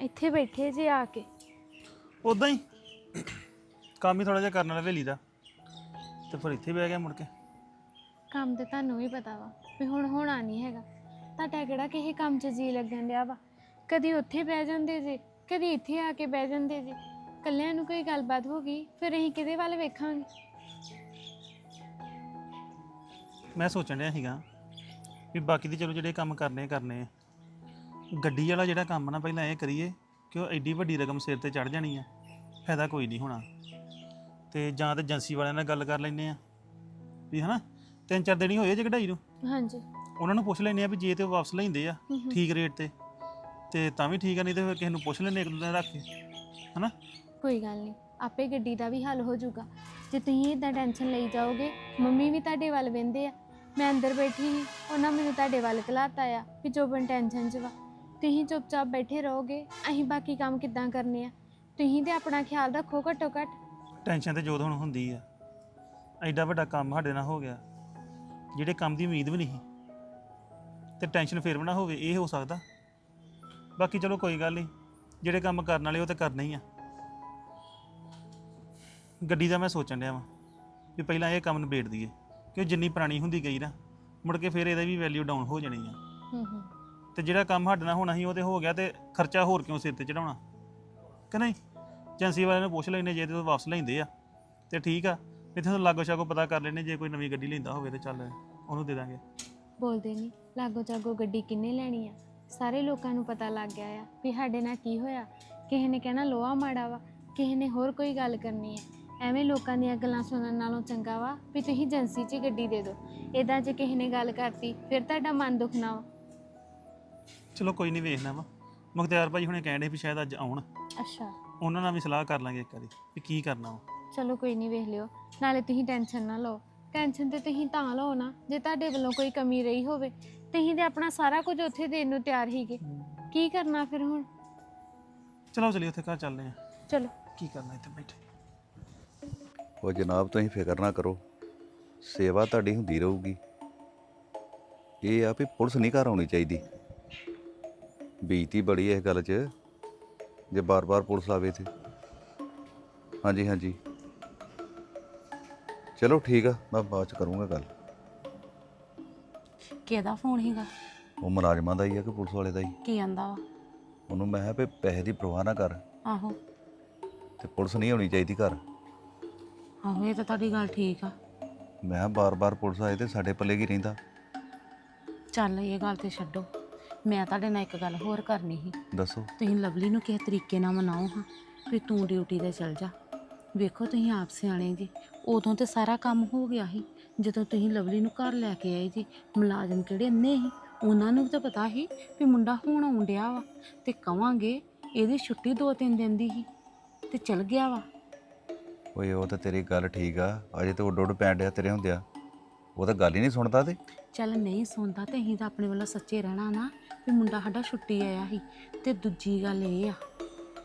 ਇੱਥੇ ਬੈਠੇ ਜੇ ਆ ਕੇ। ਉਦਾਂ ਹੀ। ਕੰਮ ਹੀ ਥੋੜਾ ਜਿਹਾ ਕਰਨ ਵਾਲਾ ਹਵੇਲੀ ਦਾ ਤੇ ਫਿਰ ਇੱਥੇ ਬਹਿ ਗਿਆ ਮੁੜ ਕੇ। ਕੰਮ ਤੇ ਤੁਹਾਨੂੰ ਵੀ ਪਤਾ ਵਾ ਵੀ ਹੁਣ ਹੋਣਾ ਨਹੀਂ ਹੈਗਾ। ਤੁਹਾਡਾ ਕਿਹੜਾ ਕਿਸੇ ਕੰਮ 'ਚ ਜੀ ਲੱਗਣ ਡਿਆ ਵਾ? ਕਦੀ ਉੱਥੇ ਬਹਿ ਜਾਂਦੇ ਜੇ ਕਦੀ ਇੱਥੇ ਆ ਕੇ ਬਹਿ ਜਾਂਦੇ ਜੇ। ਕੱਲਿਆਂ ਨੂੰ ਕੋਈ ਗੱਲਬਾਤ ਹੋ ਗਈ ਫਿਰ ਅਸੀਂ ਕਿਹਦੇ ਵੱਲ ਵੇਖਾਂਗੇ? ਮੈਂ ਸੋਚਣ ਡਿਆ ਸੀਗਾ ਵੀ ਬਾਕੀ ਦੇ ਚਲੋ ਜਿਹੜੇ ਕੰਮ ਕਰਨੇ ਕਰਨੇ ਆ। ਗੱਡੀ ਵਾਲਾ ਜਿਹੜਾ ਕੰਮ ਨਾ ਪਹਿਲਾਂ ਇਹ ਕਰੀਏ ਕਿ ਉਹ ਐਡੀ ਵੱਡੀ ਰਕਮ ਸਿਰ ਤੇ ਚੜ ਜਾਣੀ ਆ ਫਾਇਦਾ ਕੋਈ ਨਹੀਂ ਹੋਣਾ। ਤੇ ਜਾਂ ਤੇ ਏਜੰਸੀ ਵਾਲਿਆਂ ਨਾਲ ਗੱਲ ਕਰ ਲੈਨੇ ਆ ਵੀ ਹਨਾ ਤਿੰਨ ਚਾਰ ਦਿਨ ਹੀ ਹੋਏ ਜੇ ਕਢਾਈ ਨੂੰ। ਹਾਂਜੀ। ਉਹਨਾਂ ਨੂੰ ਪੁੱਛ ਲੈਨੇ ਆ ਵੀ ਜੇ ਤੇ ਉਹ ਵਾਪਸ ਲੈਂਦੇ ਆ। ਠੀਕ ਰੇਟ ਤੇ ਤੇ ਤਾਂ ਵੀ ਠੀਕ ਆ ਨਹੀਂ ਤੇ ਫਿਰ ਕਿਸੇ ਨੂੰ ਪੁੱਛ ਲੈਨੇ ਇੱਕ ਦੋ ਦਿਨ ਰੱਖ ਕੇ ਹਨਾ। ਕੋਈ ਗੱਲ ਨਹੀਂ ਆਪੇ ਗੱਡੀ ਦਾ ਵੀ ਹੱਲ ਹੋ ਜਾਊਗਾ। ਜੇ ਤੁਸੀਂ ਇਦਾਂ ਟੈਨਸ਼ਨ ਲਈ ਜਾਓਗੇ ਮੰਮੀ ਵੀ ਤੁਹਾਡੇ ਵੱਲ ਵਹਿੰਦੇ ਆ ਮੈਂ ਅੰਦਰ ਬੈਠੀ ਸੀ ਉਹਨਾਂ ਮੈਨੂੰ ਤੁਹਾਡੇ ਵੱਲ ਘਲਾਤਾ ਆ ਵੀ ਜੋਬਨ ਟੈਨਸ਼ਨ 'ਚ ਵਾ। ਤੁਸੀਂ ਚੁੱਪਚਾਪ ਬੈਠੇ ਰਹੋਗੇ ਅਸੀਂ ਬਾਕੀ ਕੰਮ ਕਿੱਦਾਂ ਕਰਨੇ ਆ? ਤੁਸੀਂ ਤੇ ਆਪਣਾ ਖਿਆਲ ਰੱਖੋ ਘੱਟੋ ਘੱਟ। ਟੈਨਸ਼ਨ ਤੇ ਜੋਦ ਹੁਣ ਹੁੰਦੀ ਆ। ਐਡਾ ਵੱਡਾ ਕੰਮ ਸਾਡੇ ਨਾਲ ਹੋ ਗਿਆ। ਜਿਹੜੇ ਕੰਮ ਦੀ ਉਮੀਦ ਵੀ ਨਹੀਂ ਸੀ। ਤੇ ਟੈਨਸ਼ਨ ਫੇਰ ਵੀ ਨਾ ਹੋਵੇ ਇਹ ਹੋ ਸਕਦਾ। ਬਾਕੀ ਚਲੋ ਕੋਈ ਗੱਲ ਨਹੀਂ ਜਿਹੜੇ ਕੰਮ ਕਰਨ ਵਾਲੇ ਉਹ ਤੇ ਕਰਨੇ ਹੀ ਆ। ਗੱਡੀ ਦਾ ਮੈਂ ਸੋਚਣ ਡਿਆ ਵਾਂ ਵੀ ਪਹਿਲਾਂ ਇਹ ਕੰਮ ਨਿਬੇੜ ਦਈਏ ਕਿਉਂ ਜਿੰਨੀ ਪੁਰਾਣੀ ਹੁੰਦੀ ਗਈ ਨਾ ਮੁੜ ਕੇ ਫੇਰ ਇਹਦਾ ਵੀ ਵੈਲਿਊ ਡਾਊਨ ਹੋ ਜਾਣੀ ਆ। ਹੂੰ ਹੂੰ। ਤੇ ਜਿਹੜਾ ਕੰਮ ਸਾਡੇ ਨਾਲ ਹੋਣਾ ਸੀ ਉਹ ਤੇ ਹੋ ਗਿਆ ਤੇ ਖਰਚਾ ਹੋਰ ਕਿਉਂ ਸਿਰ ਤੇ ਚੜਾਉਣਾ? ਕਿ ਨਹੀਂ? ਏਜੰਸੀ ਵਾਲਿਆਂ ਨੂੰ ਪੁੱਛ ਲੈਨੇ ਜੇ ਤੇ ਉਹ ਵਾਪਸ ਲੈਂਦੇ ਆ। ਤੇ ਠੀਕ ਆ, ਇੱਥੇ ਤੋਂ ਲਾਗੋ ਛਾਗੋ ਪਤਾ ਕਰ ਲੈਨੇ ਜੇ ਕੋਈ ਨਵੀਂ ਗੱਡੀ ਲੈਂਦਾ ਹੋਵੇ ਤੇ ਚੱਲ ਉਹਨੂੰ ਦੇ ਦਾਂਗੇ। ਬੋਲਦੇ ਨਹੀਂ, ਲਾਗੋ ਚਾਗੋ ਗੱਡੀ ਕਿੰਨੇ ਲੈਣੀ ਆ? ਸਾਰੇ ਲੋਕਾਂ ਨੂੰ ਪਤਾ ਲੱਗ ਗਿਆ ਆ ਵੀ ਸਾਡੇ ਨਾਲ ਕੀ ਹੋਇਆ। ਕਿਸੇ ਨੇ ਕਹਿਣਾ ਲੋਹਾ ਮਾੜਾ ਵਾ, ਕਿਸੇ ਨੇ ਹੋਰ ਕੋਈ ਗੱਲ ਕਰਨੀ ਹੈ ਐਵੇਂ ਲੋਕਾਂ ਦੀਆਂ ਗੱਲਾਂ ਸੁਣਨ ਨਾਲੋਂ ਚੰਗਾ ਵਾ ਵੀ ਤੁਸੀਂ ਏਜੰਸੀ 'ਚ ਹੀ ਗੱਡੀ ਦੇ ਦਿਓ। ਇਦਾਂ ਜੇ ਕਿਸੇ ਨੇ ਗੱਲ ਕਰਤੀ, ਫਿਰ ਤੁਹਾਡਾ ਮਨ ਦੁਖਣਾ ਵਾ। ਚਲੋ ਕੋਈ ਨਹੀਂ ਵੇਖਣਾ ਵਾ। ਮੁਖਤਿਆਰ ਭਾਈ ਹੁਣੇ ਕਹਿਣ ਵੀ ਸ਼ਾਇਦ ਅੱਜ ਆਉਣ। ਅੱਛਾ। ਉਹਨਾਂ ਨਾਲ ਵੀ ਸਲਾਹ ਕਰ ਲਾਂਗੇ ਇੱਕ ਵਾਰੀ ਵੀ ਕੀ ਕਰਨਾ ਵਾ। ਚਲੋ ਕੋਈ ਨਹੀਂ ਵੇਖ ਲਿਓ। ਨਾਲੇ ਤੁਸੀਂ ਟੈਨਸ਼ਨ ਨਾ ਲਓ। ਟੈਨਸ਼ਨ ਤੇ ਤੁਸੀਂ ਤਾਂ ਲਓ ਨਾ ਜੇ ਤੁਹਾਡੇ ਵੱਲੋਂ ਕੋਈ ਕਮੀ ਰਹੀ ਹੋਵੇ। ਤੁਸੀਂ ਤੇ ਆਪਣਾ ਸਾਰਾ ਕੁਝ ਉੱਥੇ ਦੇਣ ਨੂੰ ਤਿਆਰ ਹੀਗੇ ਕੀ ਕਰਨਾ ਫਿਰ ਹੁਣ? ਚਲੋ ਚਲੀ ਉੱਥੇ ਘਰ ਚੱਲਦੇ ਆ ਚਲੋ। ਕੀ ਕਰਨਾ ਇੱਥੇ ਬੈਠੇ। ਉਹ ਜਨਾਬ ਤੁਸੀਂ ਫਿਕਰ ਨਾ ਕਰੋ। ਸੇਵਾ ਤੁਹਾਡੀ ਹੁੰਦੀ ਰਹੂਗੀ। ਇਹ ਆ ਵੀ ਪੁਲਿਸ ਨਹੀਂ ਘਰ ਆਉਣੀ ਚਾਹੀਦੀ। ਬੀਤੀ ਬੜੀ ਇਸ ਗੱਲ 'ਚ ਜੇ ਬਾਰ-ਬਾਰ ਪੁਲਿਸ ਆਵੇ ਤੇ ਹਾਂਜੀ ਹਾਂਜੀ। ਚਲੋ ਠੀਕ ਆ ਮੈਂ ਬਾਅਦ 'ਚ ਕਰੂੰਗਾ ਗੱਲ। ਕਿਹਦਾ ਫੋਨ ਹੈਗਾ ਉਹ ਮੁਲਾਜ਼ਮਾਂ ਦਾ ਹੀ ਆ ਕਿ ਪੁਲਿਸ ਵਾਲੇ ਦਾ ਹੀ? ਕੀ ਆਂਦਾ ਵਾ? ਉਹਨੂੰ ਮੈਂ ਕਿਹਾ ਵੀ ਪੈਸੇ ਦੀ ਪਰਵਾਹ ਨਾ ਕਰ। ਆਹੋ। ਤੇ ਪੁਲਿਸ ਨਹੀਂ ਆਉਣੀ ਚਾਹੀਦੀ ਘਰ। ਆਹੋ ਇਹ ਤਾਂ ਤੁਹਾਡੀ ਗੱਲ ਠੀਕ ਆ। ਮੈਂ ਬਾਰ-ਬਾਰ ਪੁਲਿਸ ਆਏ ਤੇ ਸਾਡੇ ਪੱਲੇ ਕੀ ਰਹਿੰਦਾ? ਚੱਲ ਇਹ ਗੱਲ ਤੇ ਛੱਡੋ। ਮੈਂ ਤੁਹਾਡੇ ਨਾਲ ਇੱਕ ਗੱਲ ਹੋਰ ਕਰਨੀ ਸੀ। ਦੱਸੋ। ਤੁਸੀਂ ਲਵਲੀ ਨੂੰ ਕਿਸੇ ਤਰੀਕੇ ਨਾਲ ਮਨਾਓ ਹਾਂ? ਵੀ ਤੂੰ ਡਿਊਟੀ ਤੇ ਚਲ ਜਾ। ਵੇਖੋ ਤੁਸੀਂ ਆਪ ਸਿਆਣੇ ਜੀ। ਉਦੋਂ ਤੇ ਸਾਰਾ ਕੰਮ ਹੋ ਗਿਆ ਸੀ। ਜਦੋਂ ਤੁਸੀਂ ਲਵਲੀ ਨੂੰ ਘਰ ਲੈ ਕੇ ਆਏ ਜੀ ਮੁਲਾਜ਼ਮ ਕਿਹੜੇ ਅੰਨੇ ਸੀ? ਉਹਨਾਂ ਨੂੰ ਤਾਂ ਪਤਾ ਸੀ ਵੀ ਮੁੰਡਾ ਹੁਣ ਆਉਣ ਡਿਆ ਵਾ। ਤੇ ਕਵਾਂਗੇ ਇਹਦੀ ਛੁੱਟੀ ਦੋ ਤਿੰਨ ਦਿਨ ਦੀ ਸੀ ਤੇ ਚਲ ਗਿਆ ਵਾ। ਓਏ ਉਹ ਤਾਂ ਤੇਰੀ ਗੱਲ ਠੀਕ ਆ। ਅਜੇ ਤੇ ਉੱਡ ਉੱਡ ਪੈਣ ਡਿਆ ਤੇਰੇ ਹੁੰਦਿਆ। ਉਹ ਤਾਂ ਗੱਲ ਹੀ ਨਹੀਂ ਸੁਣਦਾ ਤੇ। ਚੱਲ ਨਹੀਂ ਸੁਣਦਾ ਤੇ ਅਸੀਂ ਤਾਂ ਆਪਣੇ ਵੱਲੋਂ ਸੱਚੇ ਰਹਿਣਾ ਨਾ, ਵੀ ਮੁੰਡਾ ਸਾਡਾ ਛੁੱਟੀ ਆਇਆ ਸੀ। ਤੇ ਦੂਜੀ ਗੱਲ ਇਹ ਆ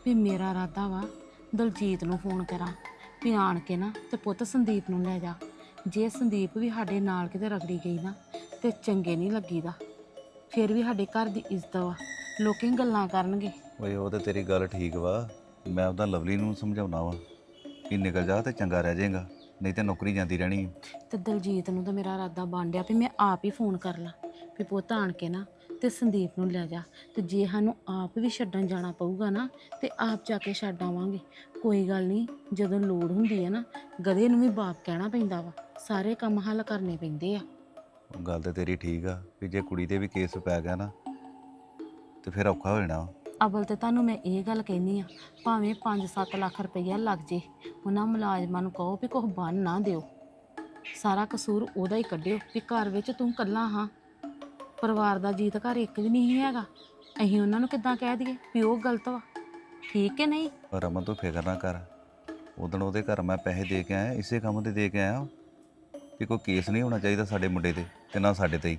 ਵੀ ਮੇਰਾ ਇਰਾਦਾ ਵਾ ਦਲਜੀਤ ਨੂੰ ਫੋਨ ਕਰਾਂ, ਵੀ ਆਣ ਕੇ ਨਾ ਤੇ ਪੁੱਤ ਸੰਦੀਪ ਨੂੰ ਲੈ ਜਾ। ਜੇ ਸੰਦੀਪ ਵੀ ਸਾਡੇ ਨਾਲ ਕਿਤੇ ਰਗੜੀ ਗਈ ਨਾ ਤੇ ਚੰਗੇ ਨਹੀਂ ਲੱਗੀਦਾ। ਫਿਰ ਵੀ ਸਾਡੇ ਘਰ ਦੀ ਇੱਜ਼ਤ ਵਾ, ਲੋਕੀ ਗੱਲਾਂ ਕਰਨਗੇ। ਓਏ, ਉਹ ਤਾਂ ਤੇਰੀ ਗੱਲ ਠੀਕ ਵਾ। ਮੈਂ ਉਹਦਾ ਲਵਲੀ ਨੂੰ ਸਮਝਾਉਣਾ ਵਾ ਕਿ ਨਿਕਲ ਜਾ ਤੇ ਚੰਗਾ ਰਹਿ ਜਾਏਗਾ। ਨਹੀਂ ਤੇ ਨੌਕਰੀ ਜਾਂਦੀ ਰਹਿਣੀ। ਤੇ ਦਲਜੀਤ ਨੂੰ ਤਾਂ ਮੇਰਾ ਇਰਾਦਾ ਬਣ ਡਿਆ ਵੀ ਮੈਂ ਆਪ ਹੀ ਫੋਨ ਕਰ ਲਾਂ ਵੀ ਪੁੱਤ ਆਣ ਕੇ ਨਾ ਤੇ ਸੰਦੀਪ ਨੂੰ ਲੈ ਜਾ ਤੇ ਜੇ ਸਾਨੂੰ ਆਪ ਵੀ ਛੱਡਣ ਜਾਣਾ ਪਊਗਾ ਨਾ ਤੇ ਆਪ ਜਾ ਕੇ ਛੱਡ ਆਵਾਂਗੇ ਕੋਈ ਗੱਲ ਨਹੀਂ ਜਦੋਂ ਲੋੜ ਹੁੰਦੀ ਹੈ ਨਾ ਗਧੇ ਨੂੰ ਵੀ ਬਾਪ ਕਹਿਣਾ ਪੈਂਦਾ ਵਾ ਸਾਰੇ ਕੰਮ ਹੱਲ ਕਰਨੇ ਪੈਂਦੇ ਆ ਉਹ ਗੱਲ ਤੇ ਤੇਰੀ ਠੀਕ ਆ ਵੀ ਜੇ ਕੁੜੀ ਤੇ ਵੀ ਕੇਸ ਪੈ ਗਿਆ ਨਾ ਤੇ ਫਿਰ ਔਖਾ ਹੋ ਜਾਣਾ ਵਾ। ਅਵਲ ਤੇ ਤੁਹਾਨੂੰ ਮੈਂ ਇਹ ਗੱਲ ਕਹਿਨੀ ਆ, ਭਾਵੇਂ 5-7 ਲੱਖ ਰੁਪਈਆ ਲੱਗ ਜੇ, ਉਹਨਾਂ ਮੁਲਾਜ਼ਮਾਂ ਨੂੰ ਕਹੋ ਵੀ ਕੁਝ ਬਣ ਨਾ ਦਿਓ। ਸਾਰਾ ਕਸੂਰ ਉਹਦਾ ਹੀ ਕੱਢਿਓ ਵੀ ਘਰ ਵਿੱਚ ਤੂੰ ਇਕੱਲਾ ਹਾਂ। ਪਰਿਵਾਰ ਦਾ ਜੀਤ ਘਰ ਇੱਕ ਵੀ ਨਹੀਂ ਹੈਗਾ। ਅਸੀਂ ਉਹਨਾਂ ਨੂੰ ਕਿੱਦਾਂ ਕਹਿ ਦਈਏ ਵੀ ਉਹ ਗਲਤ ਵਾ? ਠੀਕ ਹੈ ਨਹੀਂ? ਰਮਨ, ਤੂੰ ਫਿਕਰ ਨਾ ਕਰ। ਉਦੋਂ ਉਹਦੇ ਘਰ ਮੈਂ ਪੈਸੇ ਦੇ ਕੇ ਆਇਆ, ਇਸੇ ਕੰਮ ਤੇ ਦੇ ਕੇ ਆਇਆ। ਵੀ ਕੋਈ ਕੇਸ ਨਹੀਂ ਹੋਣਾ ਚਾਹੀਦਾ ਸਾਡੇ ਮੁੰਡੇ ਤੇ ਤੇ ਨਾ ਸਾਡੇ ਤੇ ਹੀ।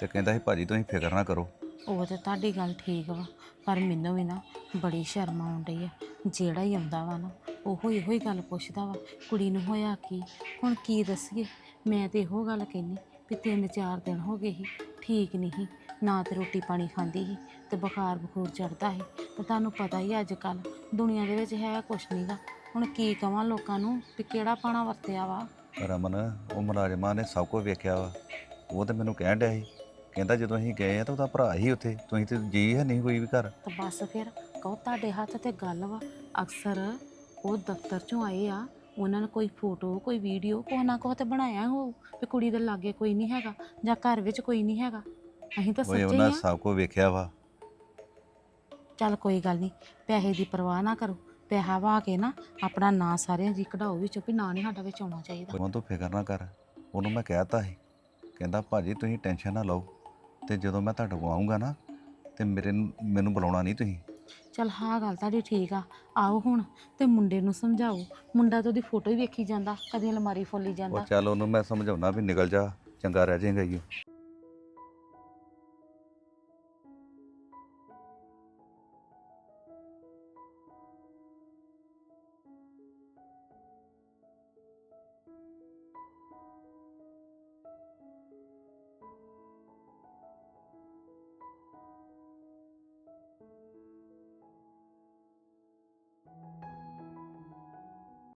ਤੇ ਕਹਿੰਦਾ ਸੀ, ਭਾਜੀ, ਤੁਸੀਂ ਫਿਕਰ ਨਾ ਕਰੋ। ਉਹ ਤਾਂ ਤੁਹਾਡੀ ਗੱਲ ਠੀਕ ਵਾ, ਪਰ ਮੈਨੂੰ ਵੀ ਨਾ ਬੜੀ ਸ਼ਰਮ ਆਉਣ ਡਈ ਆ। ਜਿਹੜਾ ਹੀ ਆਉਂਦਾ ਵਾ ਨਾ, ਉਹੋ ਇਹੋ ਹੀ ਗੱਲ ਪੁੱਛਦਾ ਵਾ, ਕੁੜੀ ਨੂੰ ਹੋਇਆ ਕੀ? ਹੁਣ ਕੀ ਦੱਸੀਏ? ਮੈਂ ਤੇ ਇਹੋ ਗੱਲ ਕਹਿੰਨੀ ਵੀ ਤਿੰਨ ਚਾਰ ਦਿਨ ਹੋ ਗਏ ਸੀ, ਠੀਕ ਨਹੀਂ ਸੀ, ਨਾ ਤੇ ਰੋਟੀ ਪਾਣੀ ਖਾਂਦੀ ਸੀ ਤੇ ਬੁਖਾਰ ਬਖੂਰ ਚੜਦਾ ਸੀ। ਤੇ ਤੁਹਾਨੂੰ ਪਤਾ ਹੀ ਅੱਜ ਕੱਲ ਦੁਨੀਆ ਦੇ ਵਿੱਚ ਹੈ ਕੁਛ ਨਹੀਂਗਾ ਹੁਣ ਕੀ ਕਵਾਂ ਲੋਕਾਂ ਨੂੰ ਵੀ ਕਿਹੜਾ ਪਾਣਾ ਵਰਤਿਆ ਵਾ? ਰਮਨ, ਉਹ ਮੁਲਾਜ਼ਮਾਂ ਨੇ ਸਭ ਕੁਝ ਵੇਖਿਆ ਵਾ। ਉਹ ਤਾਂ ਮੈਨੂੰ ਕਹਿਣ ਡਿਆ ਸੀ ਕਹਿੰਦਾ ਜਦੋਂ ਅਸੀਂ ਗਏ ਆ ਤਾਂ ਉਹਦਾ ਭਰਾ ਹੀ ਉੱਥੇ ਤੁਸੀਂ ਤੇ ਜੀ ਹੈ ਨਹੀਂ ਕੋਈ ਵੀ ਘਰ। ਤਾਂ ਬਸ ਫਿਰ ਕਹੋ ਤੁਹਾਡੇ ਹੱਥ ਤੇ ਗੱਲ ਵਾ। ਅਕਸਰ ਉਹ ਦਫ਼ਤਰ ਚੋਂ ਆਏ ਆ ਉਹਨਾਂ ਨੇ ਕੋਈ ਫੋਟੋ ਕੋਈ ਵੀਡੀਓ ਕੋਹ ਨਾ ਕੋਹ ਤੇ ਬਣਾਇਆ ਹੋ ਵੀ ਕੁੜੀ ਦੇ ਲਾਗੇ ਕੋਈ ਨਹੀਂ ਹੈਗਾ ਜਾਂ ਘਰ ਵਿੱਚ ਕੋਈ ਨਹੀਂ ਹੈਗਾ। ਅਸੀਂ ਤਾਂ ਓਏ ਸੱਚੇ ਹੀ ਉਹਨਾਂ ਆ। ਸਭ ਕੁਝ ਵੇਖਿਆ ਵਾ। ਚੱਲ ਕੋਈ ਗੱਲ ਨਹੀਂ ਪੈਸੇ ਦੀ ਪਰਵਾਹ ਨਾ ਕਰੋ। ਪੈਸਾ ਵਾ ਕੇ ਨਾ ਆਪਣਾ ਨਾਂ ਸਾਰਿਆਂ ਦੀ ਕਢਾਓ ਵਿੱਚੋਂ ਵੀ ਨਾਂ ਨਹੀਂ ਸਾਡਾ ਵਿੱਚ ਆਉਣਾ ਚਾਹੀਦਾ। ਉਹ ਤੂੰ ਫਿਕਰ ਨਾ ਕਰ ਉਹਨੂੰ ਮੈਂ ਕਹਿਤਾ ਸੀ। ਕਹਿੰਦਾ ਭਾਜੀ ਤੁਸੀਂ ਟੈਨਸ਼ਨ ਨਾ ਲਓ। ਤੇ ਜਦੋਂ ਮੈਂ ਤੁਹਾਡੇ ਕੋਲ ਆਉਂਗਾ ਨਾ ਤੇ ਮੇਰੇ ਨੂੰ ਮੈਨੂੰ ਬੁਲਾਉਣਾ ਨਹੀਂ ਤੁਸੀਂ। ਚਲ ਹਾਂ ਗੱਲ ਤੁਹਾਡੀ ਠੀਕ ਆ। ਆਓ ਹੁਣ ਤੇ ਮੁੰਡੇ ਨੂੰ ਸਮਝਾਓ। ਮੁੰਡਾ ਤਾਂ ਉਹਦੀ ਫੋਟੋ ਹੀ ਵੇਖੀ ਜਾਂਦਾ ਕਦੀ ਅਲਮਾਰੀ ਫੋਲੀ ਜਾਂਦਾ। ਉਹ ਚੱਲ ਉਹਨੂੰ ਮੈਂ ਸਮਝਾਉਣਾ ਵੀ ਨਿਕਲ ਜਾ ਚੰਗਾ ਰਹਿ ਜਾਏਗਾ ਜੀ